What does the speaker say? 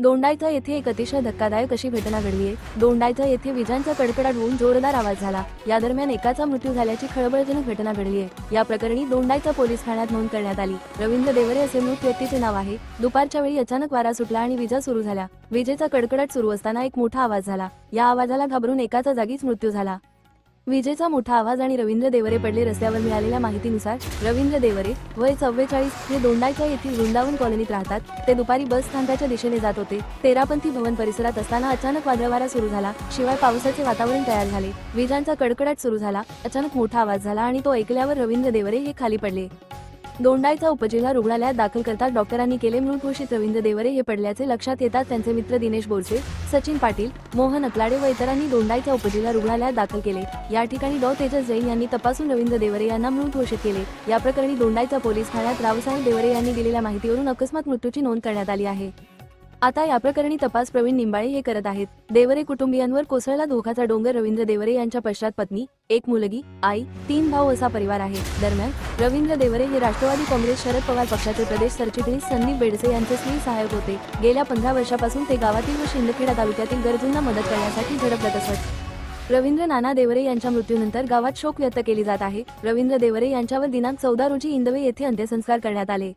दोंडाईचा येथे एक अतिशय धक्कादायक अशी घटना घडली आहे. येथे विजांचा कडकडाट होऊन जोरदार आवाज झाला. या दरम्यान एकाचा मृत्यू झाल्याची खळबळजनक घटना घडली आहे. या प्रकरणी दोंडाईचा पोलीस ठाण्यात नोंद करण्यात आली. रवींद्र देवरे असे मृत व्यक्तीचे नाव आहे. दुपारच्या वेळी अचानक वारा सुटला आणि विजा सुरू झाल्या. विजेचा कडकडाट सुरू असताना एक मोठा आवाज झाला. या आवाजाला घाबरून एकाचा जागीच मृत्यू झाला. विजेचा मोठा आवाज आणि रवींद्र देवरे पडले रस्त्यावर मिळालेल्या माहितीनुसार रवींद्र देवरे वय चव्वेचाळीस हे दोंडायच्या येथील वृंदावन कॉलनीत राहतात. ते दुपारी बस स्थानकाच्या दिशेने जात होते. तेरापंथी भवन परिसरात असताना अचानक वादळवारा सुरू झाला. शिवाय पावसाचे वातावरण तयार झाले. विजांचा कडकडाट सुरू झाला. अचानक मोठा आवाज झाला आणि तो ऐकल्यावर रवींद्र देवरे हे खाली पडले. दोंडाईचा उपजिल्हा रुग्णालयात दाखल करतात डॉक्टरांनी केले मृत घोषित रवींद्र देवरे हे पडल्याचे लक्षात येतात त्यांचे मित्र दिनेश बोरसे सचिन पाटील मोहन अकलाडे व इतरांनी दोंडाईच्या उपजिल्हा रुग्णालयात दाखल केले. या ठिकाणी डॉ. तेजस जैन यांनी तपासून रवींद्र देवरे यांना मृत घोषित केले. या प्रकरणी दोंडाईचा पोलीस ठाण्यात रावसाहेब देवरे यांनी दिलेल्या माहितीवरून अकस्मात मृत्यूची नोंद करण्यात आली आहे. आता या प्रकरणी तपास प्रवीण निंबाळे हे करत आहेत. देवरे कुटुंबियांवर कोसळला धोकाचा डोंगर रवींद्र देवरे यांच्या पश्चात पत्नी एक मुलगी आई तीन भाऊ असा परिवार आहे. दरम्यान रवींद्र देवरे हे राष्ट्रवादी काँग्रेस शरद पवार पक्षाचे प्रदेश सरचिटणीस संदीप बेडसे यांचे स्त्री सहाय्यक होते. गेल्या पंधरा वर्षापासून ते गावातील व शिंदखेडा तालुक्यातील गरजूंना मदत करण्यासाठी झडपत असत. रवींद्र नाना देवरे यांच्या मृत्यूनंतर गावात शोक व्यक्त केली जात आहे. रवींद्र देवरे यांच्यावर दिनांक चौदा रोजी इंदवे येथे अंत्यसंस्कार करण्यात आले.